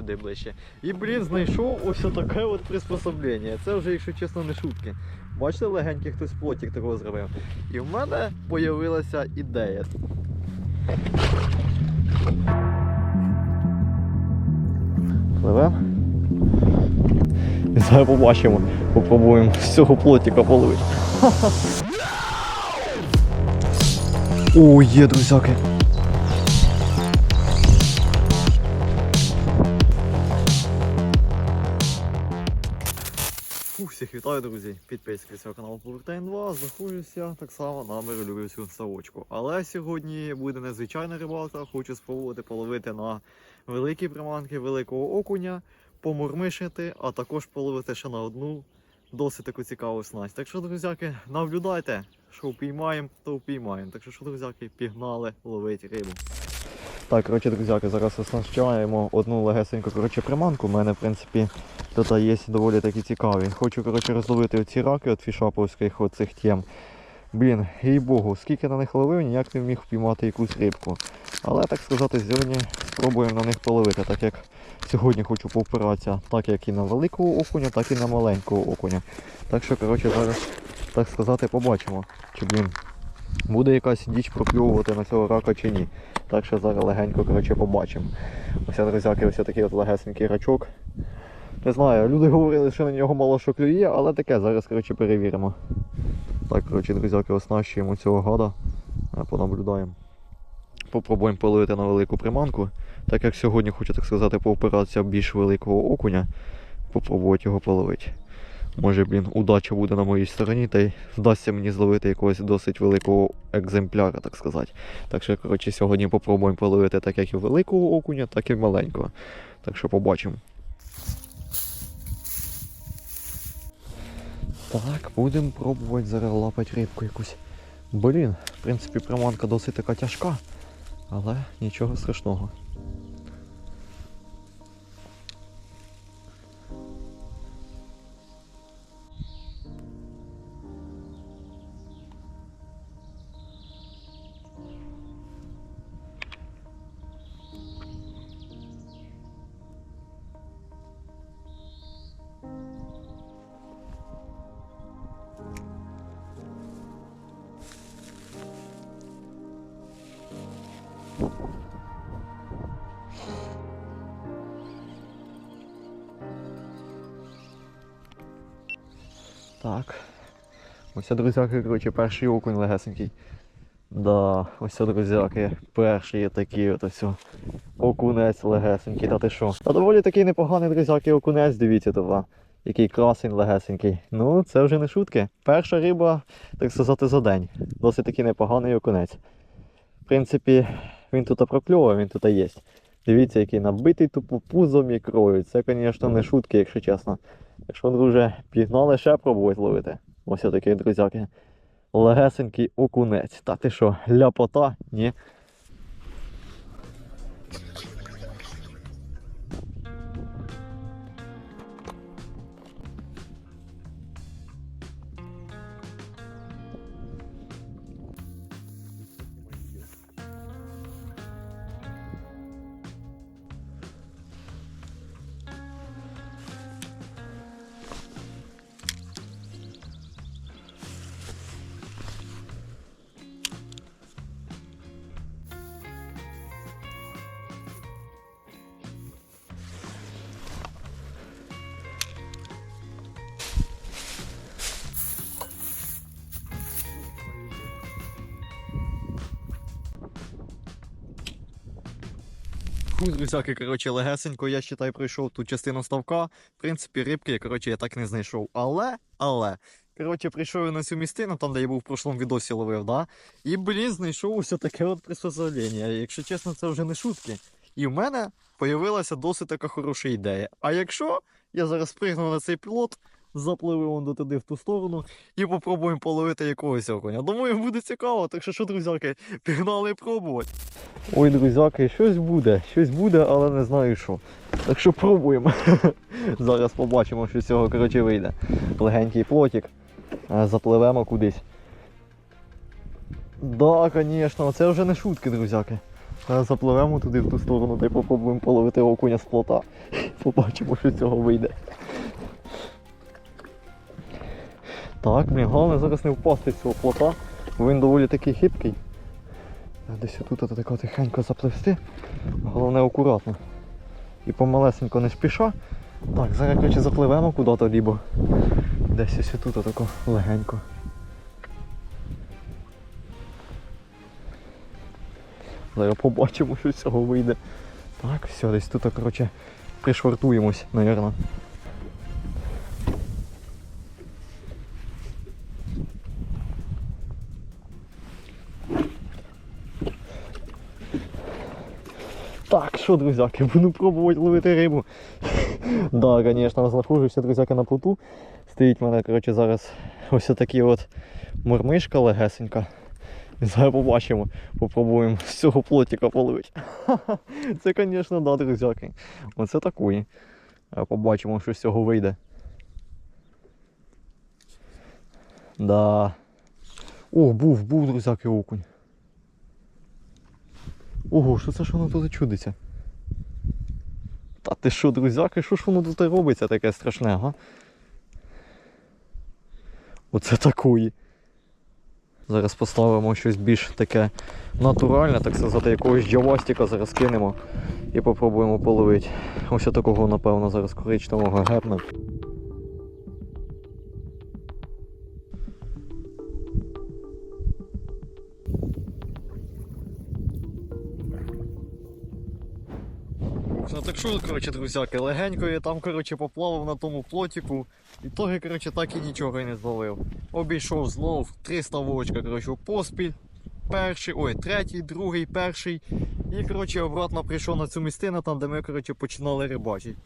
сюди ближче. І, блін, знайшов ось таке от приспособлення. Це вже, якщо чесно, не шутки. Бачите, легенький хтось плотик такого зробив. І в мене з'явилася ідея. Пливемо. І зараз побачимо. Попробуємо з цього плотика половити. О, є, друзяки. Вітаю, друзі. Підписки цього каналу Повертайн 2. Знаходжуся так само на миролюбівську ставочку. Але сьогодні буде незвичайна рибалка. Хочу спробувати половити на великі приманки великого окуня, помурмишити, а також половити ще на одну досить таку цікаву снасть. Так що, друзяки, наблюдайте, що впіймаємо, то впіймаємо. Так що, що, друзяки, пігнали ловити рибу. Так, коротше, друзяки, зараз оснащаємо одну легесеньку коротше, приманку. У мене, в принципі, тут є доволі такі цікаві. Хочу коротше, розловити оці раки від фішаповських оцих тем. Блін, їй богу, скільки на них ловив, ніяк не міг впіймати якусь рибку. Але так сказати, сьогодні спробуємо на них половити, так як сьогодні хочу повпиратися так як і на великого окуня, так і на маленького окуня. Так що, коротше, зараз, так сказати, побачимо, чи блін, буде якась діч прокльовувати на цього рака чи ні. Так що зараз легенько коротше, побачимо. Ось, друзяки, ось такий от легесенький рачок. Не знаю, люди говорили, що на нього мало що клює, але таке, зараз коротше, перевіримо. Так, коротше, друзяки, оснащуємо цього гада, понаблюдаємо. Попробуємо половити на велику приманку. Так як сьогодні хочу, так сказати, повпиратися більш великого окуня, попробувати його половити. Може, блін, удача буде на моїй стороні, та й вдасться мені зловити якогось досить великого екземпляра, так сказати. Так що, коротше, сьогодні попробуємо половити так як і великого окуня, так і маленького. Так що побачимо. Так, будемо пробувати зараз лапати рибку якусь. Блін, в принципі, приманка досить така тяжка, але нічого страшного. Так. Ось, друзяки, коротше, перший окунь легесенький. Да, ось друзяки, перший такий от ось. Окунець легесенький, та ти що? Та доволі такий непоганий, друзяки, окунець, дивіться туди. Який красень легесенький. Ну, це вже не шутки. Перша риба, так сказати, за день. Досить такий непоганий окунець. В принципі, він тут прокльовує, він тут є. Дивіться, який набитий тупо пузом ікрою. Це, звісно, не шутки, якщо чесно. Якщо, друже, пігнали ще пробувати ловити. Ось отакий, друзяки. Легесенький окунець. Та ти що, ляпота? Ні. Друзяки, коротше, легесенько, я считай, пройшов ту частину ставка. В принципі, рибки, коротше, я так не знайшов. Але, але, коротше, прийшов я на цю містину, там, де я був в прошлому відосі ловив, да? І, блін, знайшов ось таке от приспособлення. Якщо чесно, це вже не шутки. І в мене появилася досить така хороша ідея. А якщо я зараз пригну на цей пілот, запливу вон до туди в ту сторону і попробуємо половити якогось окуня. Думаю, буде цікаво, так що що, друзяки, пігнали пробувати. Ой, друзяки, щось буде, щось буде, але не знаю що. Так що пробуємо. Зараз побачимо, що з цього коротше вийде. Легенький плотик. Запливемо кудись. Да, звісно, це вже не шутки, друзяки. Запливемо туди в ту сторону, та й попробуємо половити окуня з плота. Побачимо, що з цього вийде. Так, блін, головне зараз не впасти з цього плота, бо він доволі такий хиткий. Десь тут тако тихенько запливсти. Головне акуратно. І помалесенько не спіша. Так, зараз коротше, запливемо куди-то лібо. Десь ось тут тако легенько. Зараз побачимо, що з цього вийде. Так, все, десь тут, коротше, пришвартуємось, мабуть. Так, що, друзяки, буду пробувати ловити рибу. да, звісно, знаходжуся, друзяки, на плоту. Стоїть в мене, коротше, зараз ось такий от мурмишка легесенька. Зараз побачимо, попробуємо з цього плотика половити. Це, звісно, да, друзяки. Оце такої. Побачимо, що з цього вийде. Да. О, був, був, друзяки, окунь. Ого, що це ж воно тут чудиться? Та ти що, друзяки, що ж воно тут робиться таке страшне, га? Оце такої. Зараз поставимо щось більш таке натуральне, так сказати, якогось джавастика зараз кинемо і попробуємо половити. Ось такого, напевно, зараз коричневого гепна. Ну так що, коротше, друзяки, легенько я там, коротше, поплавав на тому плотіку. І тоги, коротше, так і нічого не зловив. Обійшов знов 300 вовочка, коротше, поспіль. Перший, ой, третій, другий, перший. І, коротше, обратно прийшов на цю містину, там, де ми, коротше, починали рибачити.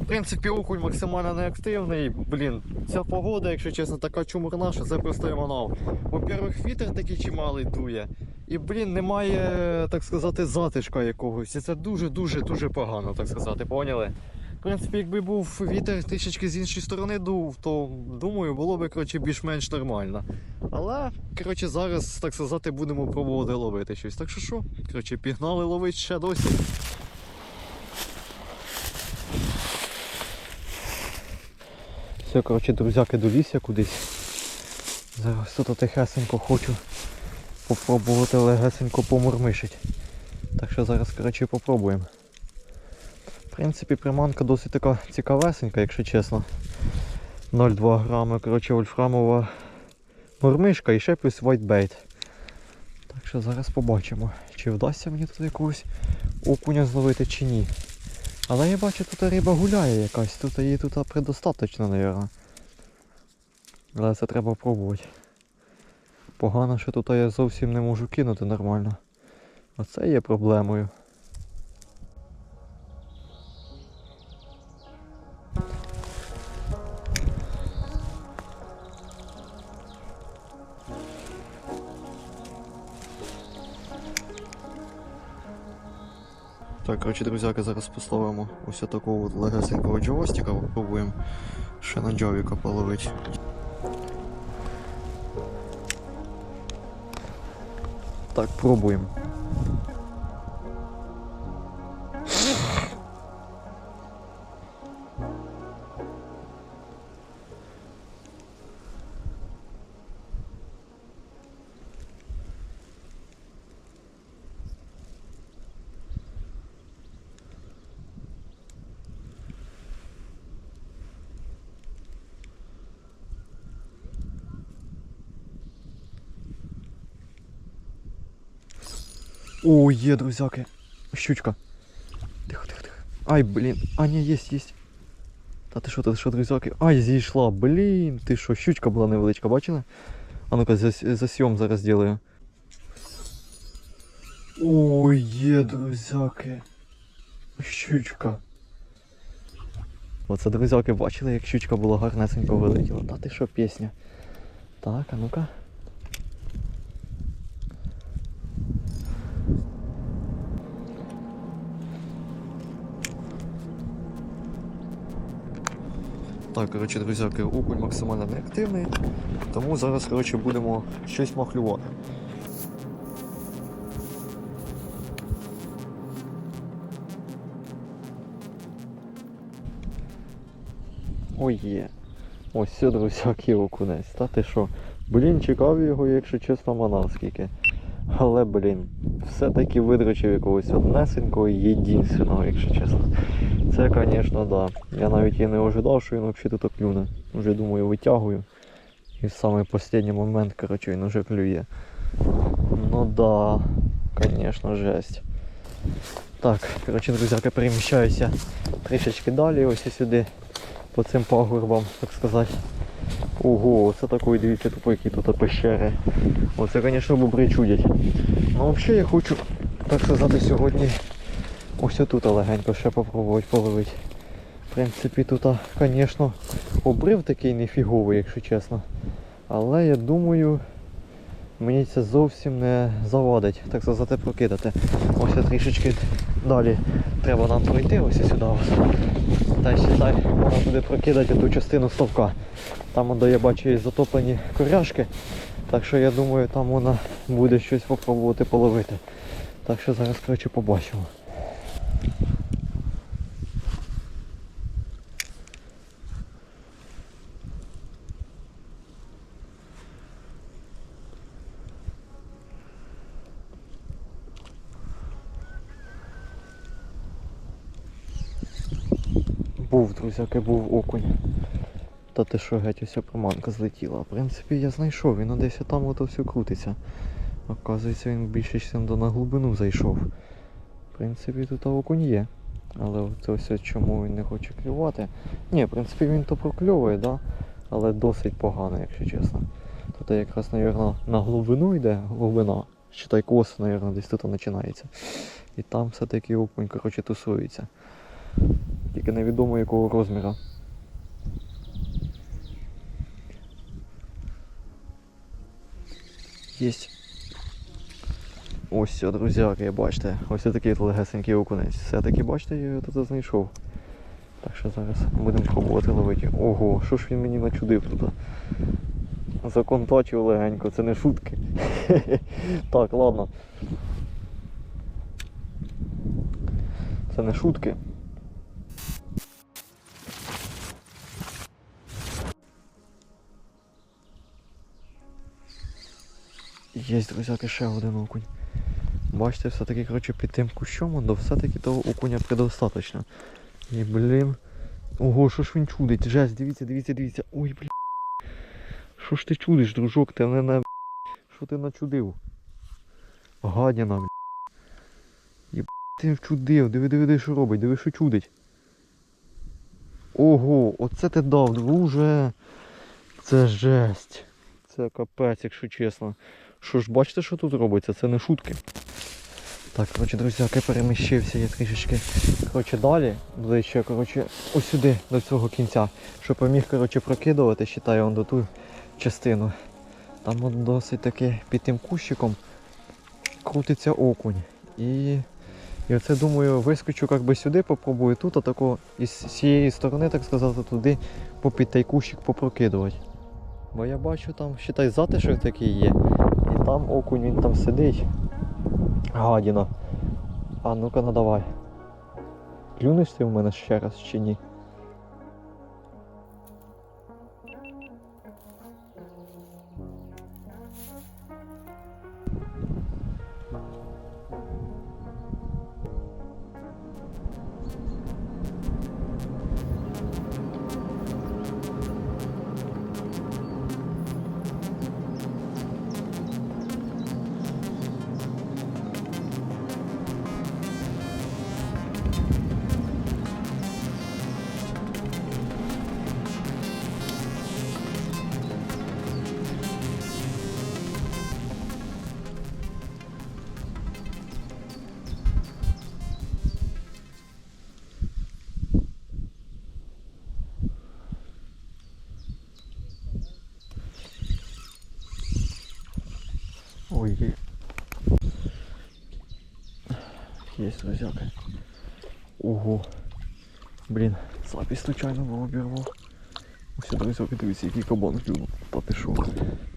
В принципі, окунь максимально неактивний. Блін, ця погода, якщо чесно, така чумурна, що це просто еманав. Во-первых, вітер такий чималий дує. І, блін, немає, так сказати, затишка якогось. І це дуже-дуже дуже погано, так сказати, поняли? В принципі, якби був вітер трішечки з іншої сторони дув, то думаю, було б більш-менш нормально. Але, коротше, зараз, так сказати, будемо пробувати ловити щось. Так що що? Коротше, пігнали ловити ще досі. Все, коротше, друзяки, доліз я кудись. Зараз тут тихесенько хочу попробувати легесенько помурмишить. Так що зараз, коротше, попробуємо. В принципі, приманка досить така цікавесенька, якщо чесно. 0,2 грами, коротше, вольфрамова мурмишка і ще плюс whitebait. Так що зараз побачимо, чи вдасться мені тут якогось окуня зловити чи ні. Але я бачу, тут риба гуляє якась, тут її тут предостаточно, мабуть. Але це треба пробувати. Погано, що тут я зовсім не можу кинути нормально. Оце є проблемою. Так, коротше, друзяки, зараз поставимо ось такого от легесенького джойстика, попробуємо ще на джовіка половити. Так, пробуємо. О, є, друзяки. Щучка. Тихо, тихо, тихо. Ай, блін. А, ні, єсть, єсть. Та ти що, ти що, друзяки? Ай, зійшла, блін. Ти що, щучка була невеличка, бачили? А ну-ка, зас, засйом зараз зроблю. О, є, друзяки. Щучка. Оце, друзяки, бачили, як щучка була гарнесенько вилетіла. Та ти що, пісня? Так, а ну-ка. Так, коротше, друзяки, окунь максимально неактивний, тому зараз коротше, будемо щось махлювати. Ой є. Ось сюди друзяки окунець. Та ти що? Блін, чекав його, якщо чесно, манав скільки. Але, блін, все-таки видручив якогось однесенького і єдинственного, якщо чесно. Це, звісно, да. Я навіть і не ожидав, що він взагалі тут клюне. Вже думаю, витягую. І в самий останній момент, коротше, він уже клює. Ну да, звісно, жесть. Так, коротше, друзяки, переміщаюся трішечки далі, ось сюди, по цим пагорбам, так сказати. Ого, оце такої, дивіться, тупо які тут пещери. Оце, звісно, бобри чудять. Ну, взагалі я хочу, так сказати, сьогодні ось тут легенько ще попробувати половити. В принципі, тут, звісно, обрив такий нефіговий, якщо чесно. Але я думаю, мені це зовсім не завадить, так сказати, прокидати. Ось трішечки далі треба нам пройти, ось сюди. Ось. Та считай, вона буде прокидати ту частину ставка. Там де я бачу є затоплені коряшки. Так що я думаю, там вона буде щось попробувати половити. Так що зараз коротше побачимо. Був, друзяки, був окунь. Та ти що геть ось приманка злетіла. В принципі, я знайшов, він десь там ото все крутиться. Оказується, він більше чим до на глибину зайшов. Принципі, тут окунь є. Але це ось чому він не хоче клювати. Ні, в принципі він то прокльовує, да? але досить погано, якщо чесно. Тут якраз, мабуть, на глибину йде глибина. Считай, коса, мабуть, десь тут починається. І там все-таки окунь, коротше, тусується. Тільки невідомо якого розміру. Єсть. Ось друзяки, бачите, ось такий легесенький окунець. Все-таки бачите, я його тут знайшов. Так що зараз будемо пробувати ловити. Ого, що ж він мені начудив тут? Законтачив легенько, це не шутки. так, ладно. Це не шутки. Є, друзяки, ще один окунь. Бачите, все-таки, коротше, під тим кущом, до все-таки того окуня предостаточно. І, блін. Ого, що ж він чудить? Жесть, дивіться, дивіться, дивіться. Ой, блін. Що ж ти чудиш, дружок? Ти не на Що ти начудив? Гадяна, блін. Єб... Ти вчудив, диви, диви, диви, що робить, диви, що чудить. Ого, оце ти дав, друже. Це жесть. Це капець, якщо чесно. Що ж, бачите, що тут робиться? Це не шутки. Так, коротше, друзі, я переміщився я трішечки коротше, далі, ближче, коротше, ось сюди, до цього кінця. Щоб я міг коротше, прокидувати, считаю, он до ту частину. Там от досить таки під тим кущиком крутиться окунь. І, і оце думаю, вискочу як би сюди, попробую тут, а тако із цієї сторони, так сказати, туди попід той кущик попрокидувати. Бо я бачу там, считай, затишок такий є. І там окунь він там сидить. Гадіна. А ну-ка надавай. Клюнеш ти в мене ще раз чи ні? Є, друзяки. Ого. Блін, запись случайно обірвав. Ось, друзяки, дивіться, який кабан клюнув. Та ти шо?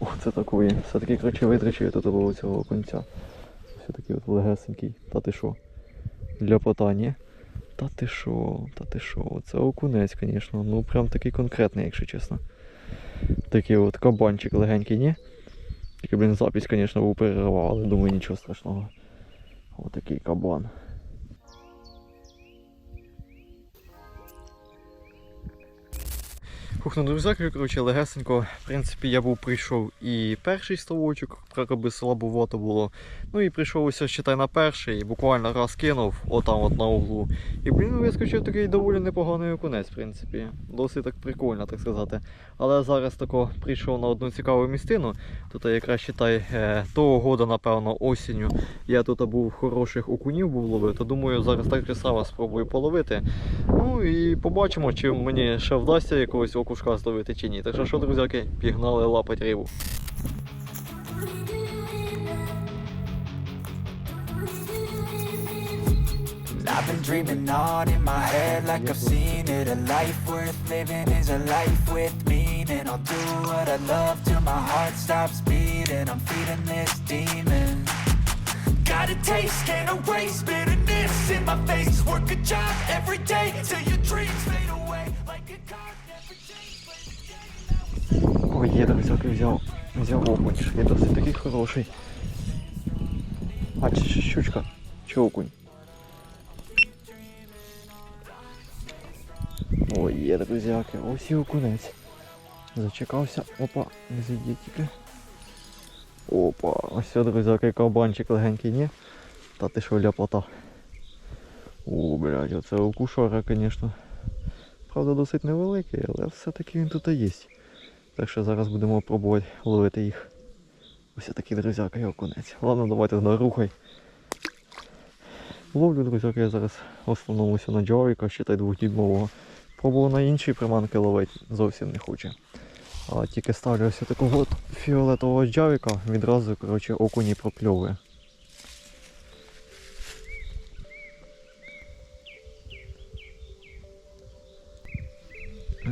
О, це такої. Все-таки коротше витрачив тут було цього конця. Все такий от легесенький. Та ти шо? Для потання. Та ти що, та ти що, це окунець, звісно. Ну прям такий конкретний, якщо чесно. Такий от кабанчик легенький, ні? Тільки, блін, запись, звісно, був перервав, але думаю, нічого страшного. Отакий кабан. Фух, ну друзяки, коротше, легесенько. В принципі, я був прийшов і перший ставочок, би слабовато було. Ну і прийшов ось, считай, на перший, буквально раз кинув, отам от на углу. І блін, вискочив такий доволі непоганий окунець, в принципі. Досить так прикольно, так сказати. Але зараз тако прийшов на одну цікаву містину. Тут якраз считай, е, того года, напевно, осінню. Я тут був хороших окунів був ловив, то думаю, зараз так же само спробую половити. Ну і побачимо, чи мені ще вдасться якогось окушка зловити чи. Так що, що, друзяки, пігнали лапать рибу. I've been dreaming on in my head like I've seen it. A life worth living is a life with meaning. I'll do what I love till my heart stops beating. I'm feeding this demon. Got a taste, can't erase bitterness in my face. Work a job every day till your dreams fade away. Ой, є, друзяки, взяв, взяв окунь. Є досить такий хороший. А чи щучка? Чи окунь? Ой, є, друзяки, ось і окунець. Зачекався. Опа, не зійдіть тільки. Опа, ось друзяки, кабанчик легенький, ні? Та ти що ляпота. О, блядь, оце окушора, звісно. Правда, досить невеликий, але все-таки він тут і є. Так що зараз будемо пробувати ловити їх. Ось такий друзяка і окунець. Ладно, давайте на рухай. Ловлю, друзяка, я зараз в основному на джавіка, ще й двохдібнового. Пробував на інші приманки ловити, зовсім не хоче. А тільки ставлю ось такого фіолетового джавіка, відразу коротше, окуні прокльовує.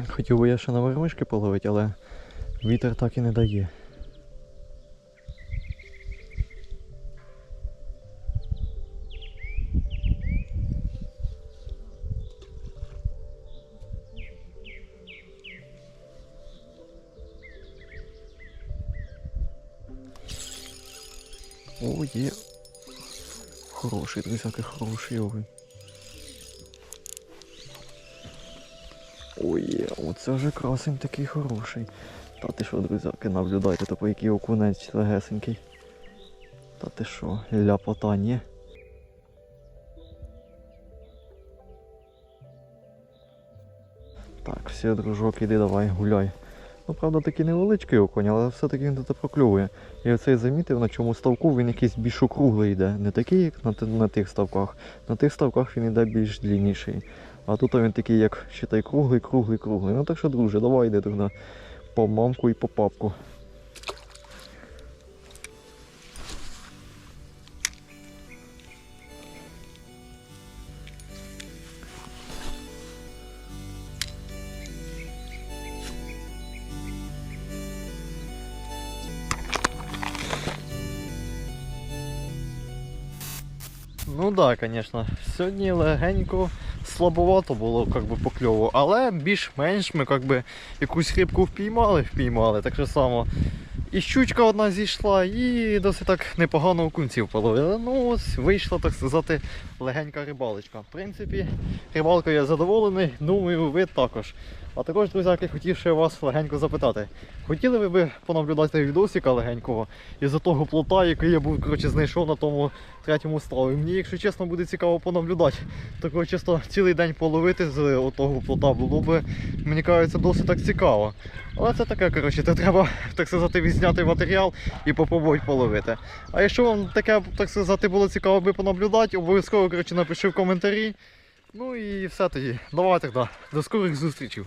Хотів би я ще на вермишки половити, але вітер так і не дає. О, є. Хороший, друзяки, хороший овен. Ой, оце вже красень такий хороший. Та ти що, друзяки, наблюдайте, то по який окунець легесенький. Та ти що, ляпота, ні? Так, все, дружок, іди давай, гуляй. Ну, правда, такий невеличкий окунь, але все-таки він тут прокльовує. І оцей замітив, на чому ставку він якийсь більш округлий йде. Не такий, як на, на тих ставках. На тих ставках він йде більш длинніший. А тут він такий, як считай, круглий, круглий, круглий. Ну так що, друже, давай йди туди по мамку і по папку. Да, звісно. Сьогодні легенько слабовато було как би, покльову, але більш-менш ми как би, якусь рибку впіймали, впіймали, так же само. І щучка одна зійшла, і досить так непогано окунців половили. Ну ось вийшла, так сказати, легенька рибалочка. В принципі, рибалкою я задоволений, думаю, ви також. А також, друзяки, хотів ще вас легенько запитати. Хотіли ви би понаблюдати відосика легенького із-за того плота, який я був коротше, знайшов на тому третьому ставі. Мені, якщо чесно, буде цікаво понаблюдати. Такого чисто цілий день половити з того плота було б, мені кажеться, досить так цікаво. Але це таке, коротше, то треба, так сказати, відзняти матеріал і попробувати половити. А якщо вам таке, так сказати, було цікаво би понаблюдати, обов'язково коротше, напиши в коментарі. Ну і все тоді. Давайте, да. до скорих зустрічей.